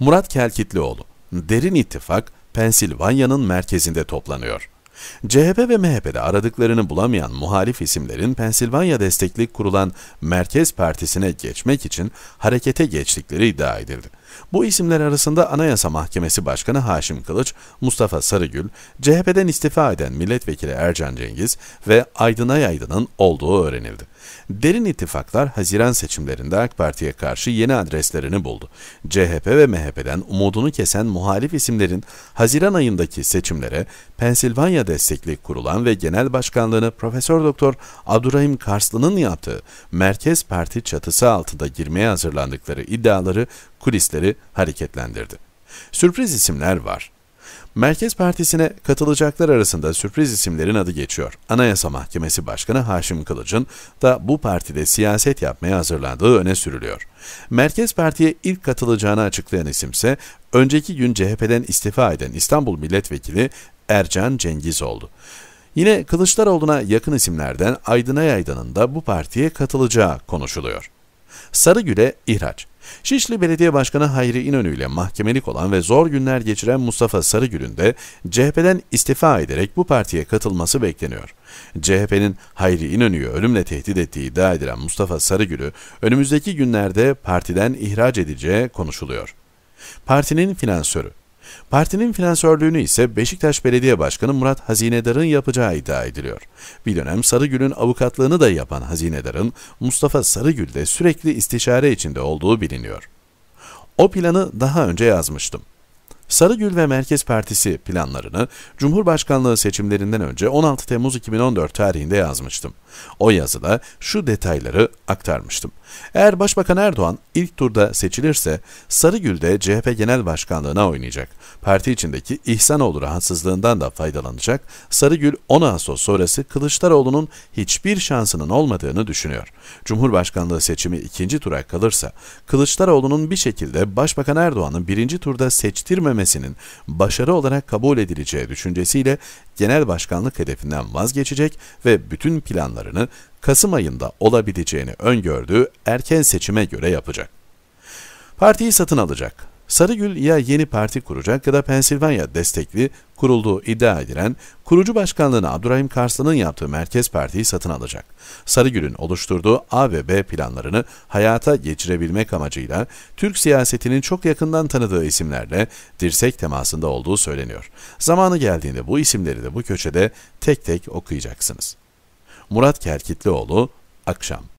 Murat Kelkitlioğlu, Derin İttifak, Pensilvanya'nın merkezinde toplanıyor. CHP ve MHP'de aradıklarını bulamayan muhalif isimlerin Pensilvanya destekli kurulan Merkez Partisi'ne geçmek için harekete geçtikleri iddia edildi. Bu isimler arasında Anayasa Mahkemesi Başkanı Haşim Kılıç, Mustafa Sarıgül, CHP'den istifa eden Milletvekili Ercan Cengiz ve Aydın Ayaydın'ın olduğu öğrenildi. Derin ittifaklar Haziran seçimlerinde AK Parti'ye karşı yeni adreslerini buldu. CHP ve MHP'den umudunu kesen muhalif isimlerin Haziran ayındaki seçimlere Pensilvanya destekli kurulan ve genel başkanlığını Profesör Doktor Abdurrahim Karslı'nın yaptığı Merkez Parti çatısı altında girmeye hazırlandıkları iddiaları kulisleri hareketlendirdi. Sürpriz isimler var. Merkez Partisi'ne katılacaklar arasında sürpriz isimlerin adı geçiyor. Anayasa Mahkemesi Başkanı Haşim Kılıç'ın da bu partide siyaset yapmaya hazırlandığı öne sürülüyor. Merkez Parti'ye ilk katılacağını açıklayan isimse önceki gün CHP'den istifa eden İstanbul Milletvekili Ercan Cengiz oldu. Yine Kılıçdaroğlu'na yakın isimlerden Aydın Ayaydan'ın da bu partiye katılacağı konuşuluyor. Sarıgül'e ihraç. Şişli Belediye Başkanı Hayri İnönü ile mahkemelik olan ve zor günler geçiren Mustafa Sarıgül'ün de CHP'den istifa ederek bu partiye katılması bekleniyor. CHP'nin Hayri İnönü'yü ölümle tehdit ettiği iddia edilen Mustafa Sarıgül'ü önümüzdeki günlerde partiden ihraç edeceği konuşuluyor. Partinin finansörü Partinin finansörlüğünü ise Beşiktaş Belediye Başkanı Murat Hazinedar'ın yapacağı iddia ediliyor. Bir dönem Sarıgül'ün avukatlığını da yapan Hazinedar'ın Mustafa Sarıgül'de sürekli istişare içinde olduğu biliniyor. O planı daha önce yazmıştım. Sarıgül ve Merkez Partisi planlarını Cumhurbaşkanlığı seçimlerinden önce 16 Temmuz 2014 tarihinde yazmıştım. O yazıda şu detayları aktarmıştım. Eğer Başbakan Erdoğan ilk turda seçilirse Sarıgül de CHP Genel Başkanlığına oynayacak. Parti içindeki İhsanoğlu rahatsızlığından da faydalanacak. Sarıgül 10 Ağustos sonrası Kılıçdaroğlu'nun hiçbir şansının olmadığını düşünüyor. Cumhurbaşkanlığı seçimi ikinci tura kalırsa Kılıçdaroğlu'nun bir şekilde Başbakan Erdoğan'ı birinci turda seçtirmemesinin başarı olarak kabul edileceği düşüncesiyle genel başkanlık hedefinden vazgeçecek ve bütün planlarını Kasım ayında olabileceğini öngördüğü erken seçime göre yapacak. Partiyi satın alacak. Sarıgül ya yeni parti kuracak ya da Pensilvanya destekli kurulduğu iddia edilen kurucu başkanlığını Abdurrahim Karslan'ın yaptığı Merkez Parti'yi satın alacak. Sarıgül'ün oluşturduğu A ve B planlarını hayata geçirebilmek amacıyla Türk siyasetinin çok yakından tanıdığı isimlerle dirsek temasında olduğu söyleniyor. Zamanı geldiğinde bu isimleri de bu köşede tek tek okuyacaksınız. Murat Kerkitlioğlu, Akşam